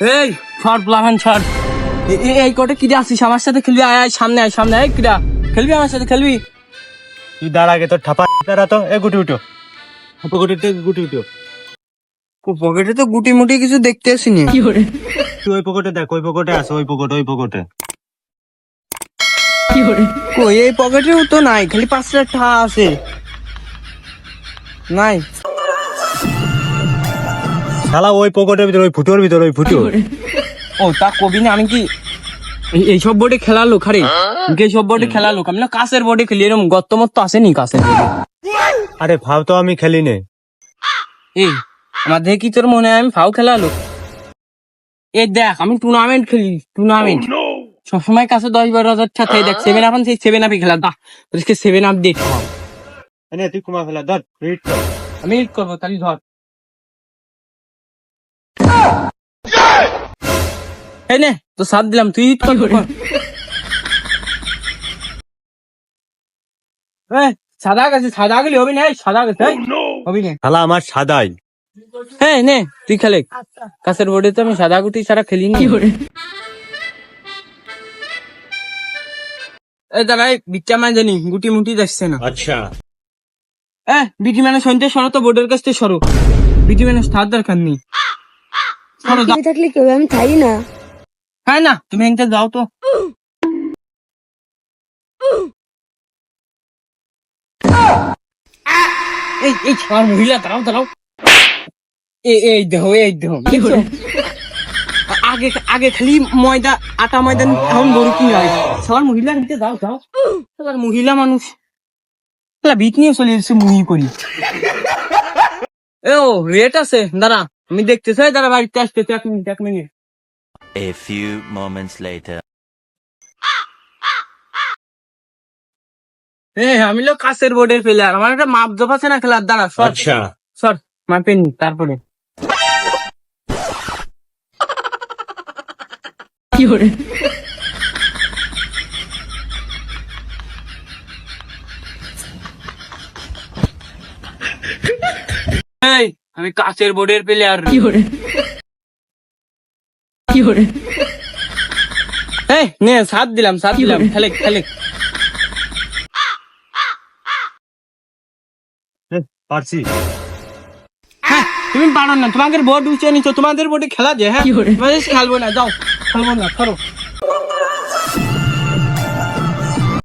এই ছড় প্লাহান ছড় এ- এ- এই কটে কিরা আসিস আমার সাথে খেলবি? আয় আয় সামনে আয় সামনে আয় কিরা। খেলবি আমার সাথে? খেলবি? তুই দাঁড় আগে তোর ঠাপা দাঁড়া তো। এ গুটি উঠো। গুটি গুটি উঠো। পকেটে তো গুটি মুটি কিছু দেখতে আসিনি। তুই ওই পকেটে দেখ ওই পকেটে আছে ওই পকেটে ওই পকেটে কি কই এই পকেটেও তো নাই খালি পাঁচ হাজার টাকা আছে। নাই। শালা ওই পকেটের ভিতরে ওই ফুটোর ভিতরে ওই ফুটো। ও তা কবি না আমি কি এই- এইসব বোর্ডে খেলা লোক আরে। এইসব বোর্ডে খেলার লোক? আমি না কাছের বোর্ডে খেলি এরকম গত্ত মত্ত আসেনি কাছের আরে ভাব তো আমি খেলি নে। এই আমার দেখে কি তোর মনে হয় আমি ফাও খেলা লোক? এ দেখ আমি টুর্নামেন্ট খেলি টুর্নামেন্ট সবসময় কাছে দশ বারো হাজার টাকা দেখ সেভেন আপ সেই সেভেন আপই খেলা দা তোদেরকে সেভেন আপ দিয়ে খাওয়াও। তুই কুমা ফেলা ধর আমি হিট করব তাহলে ধর। এই নে তো সাথ দিলাম তুই হিট কর। সাদা গেছে সাদা গেলে হবে না সাদা গেছে হবি না। শালা আমার সাদাই। হ্যাঁ নে তুই খেলে। কাছের বোর্ডে তো আমি সাদা গুটি ছাড়া খেলিনি এই দাঁড়াই বিচ্চা মানে জানি গুটি মুটি যাচ্ছে না। আচ্ছা। এ বিটি মানে শুনতে সরো তো বোর্ডের কাছ থেকে সরো। বিটি মানে স্টার দরকার নেই। থাকলে কেউ আমি থাই না। হ্যাঁ না তুমি এনতে যাও তো। এই এই ছাড় মহিলা দাঁড়াও দাঁড়াও। এই এই দেহ এই দেহ আগে আগে খালি ময়দা আটা ময়দা এখন গরু কিনে হয় সবার মহিলা নিতে যাও যাও। সবার মহিলা মানুষ। ভিত নিয়ে চলে এসেছে মুহি করি। এ ও রেট আছে দাঁড়া। আমি দেখতে চাই দাঁড়া বাড়িতে আসতে এক মিনিট এক minute. A few moments later. এ আমি লোক কাছের বোর্ডের প্লেয়ার আমার একটা মাপ জপ আছে না খেলার দাঁড়া সর। আচ্ছা। সর মাপেন তারপরে। এই আমি কাছের বোর্ডের প্লেয়ার এই নে সাত দিলাম সাত দিলাম খালেক খালেক পারছি। হ্যাঁ তুমি পারো না তোমাদের বোর্ড উঁচে নিচ্ছ তোমাদের বোর্ডে খেলা যে হ্যাঁ? খেলব না যাও খেলব না